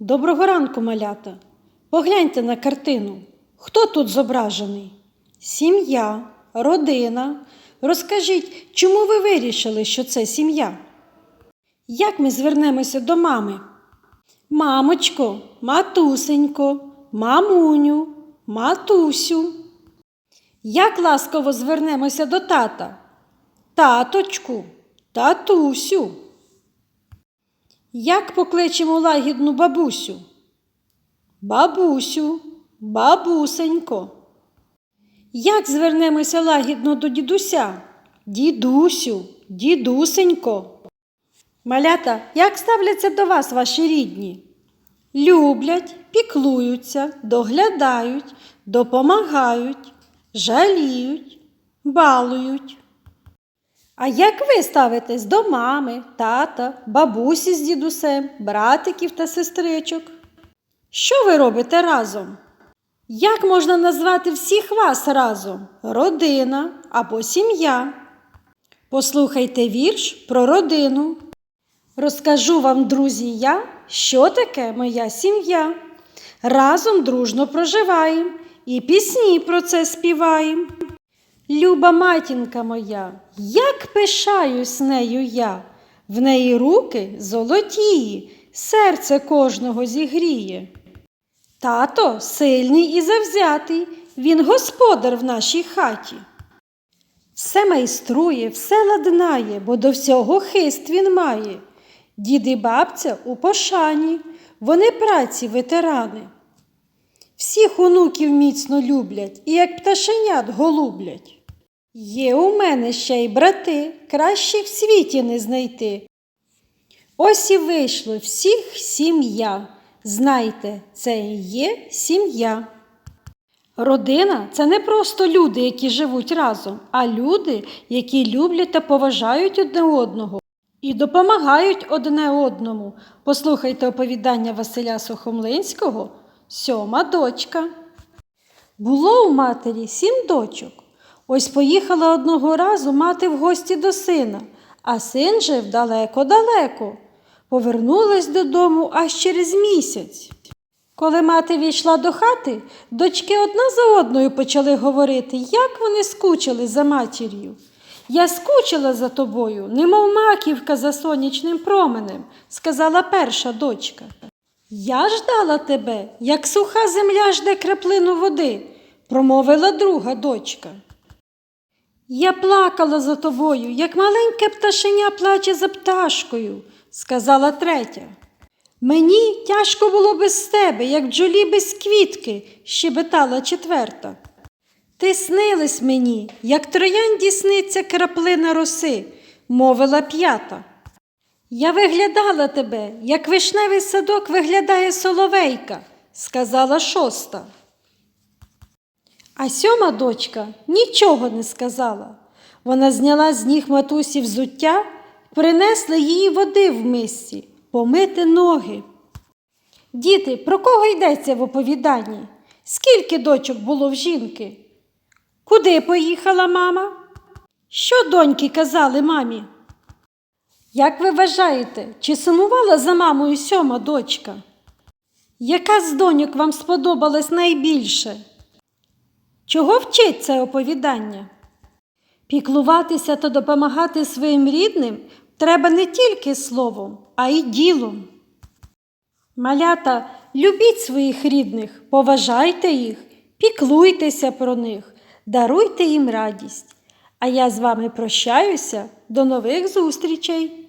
Доброго ранку, малята. Погляньте на картину. Хто тут зображений? Сім'я, родина. Розкажіть, чому ви вирішили, що це сім'я? Як ми звернемося до мами? Мамочко, матусенько, мамуню, матусю. Як ласково звернемося до тата? Таточку, татусю. Як покличемо лагідну бабусю? Бабусю, бабусенько. Як звернемося лагідно до дідуся? Дідусю, дідусенько. Малята, як ставляться до вас ваші рідні? Люблять, піклуються, доглядають, допомагають, жаліють, балують. А як ви ставитесь до мами, тата, бабусі з дідусем, братиків та сестричок? Що ви робите разом? Як можна назвати всіх вас разом? Родина або сім'я? Послухайте вірш про родину. Розкажу вам, друзі, я, що таке моя сім'я. Разом дружно проживаємо і пісні про це співаємо. Люба матінка моя, як пишаюсь нею я, в неї руки золотії, серце кожного зігріє. Тато сильний і завзятий, він господар в нашій хаті. Все майструє, все ладнає, бо до всього хист він має. Дід і бабця у пошані, вони праці ветерани. Всіх онуків міцно люблять і як пташенят голублять. Є у мене ще й брати, кращих в світі не знайти. Ось і вийшло всіх сім'я. Знайте, це і є сім'я. Родина це не просто люди, які живуть разом, а люди, які люблять та поважають одне одного і допомагають одне одному. Послухайте оповідання Василя Сухомлинського Сьома дочка. Було у матері сім дочок. Ось поїхала одного разу мати в гості до сина, а син жив далеко-далеко. Повернулась додому аж через місяць. Коли мати війшла до хати, дочки одна за одною почали говорити, як вони скучили за матір'ю. Я скучила за тобою, немов маківка за сонячним променем, сказала перша дочка. Я ждала тебе, як суха земля жде краплину води, промовила друга дочка. Я плакала за тобою, як маленьке пташеня плаче за пташкою, сказала третя. Мені тяжко було без тебе, як бджолі без квітки, щебетала четверта. Ти снилась мені, як троянді сниться краплина роси, мовила п'ята. Я виглядала тебе, як вишневий садок виглядає соловейка, сказала шоста. А сьома дочка нічого не сказала. Вона зняла з ніг матусі взуття, принесла її води в мисці, помити ноги. Діти, про кого йдеться в оповіданні? Скільки дочок було в жінки? Куди поїхала мама? Що доньки казали мамі? Як ви вважаєте, чи сумувала за мамою сьома дочка? Яка з доньок вам сподобалась найбільше? Чого вчить це оповідання? Піклуватися та допомагати своїм рідним треба не тільки словом, а й ділом. Малята, любіть своїх рідних, поважайте їх, піклуйтеся про них, даруйте їм радість. А я з вами прощаюся. До нових зустрічей!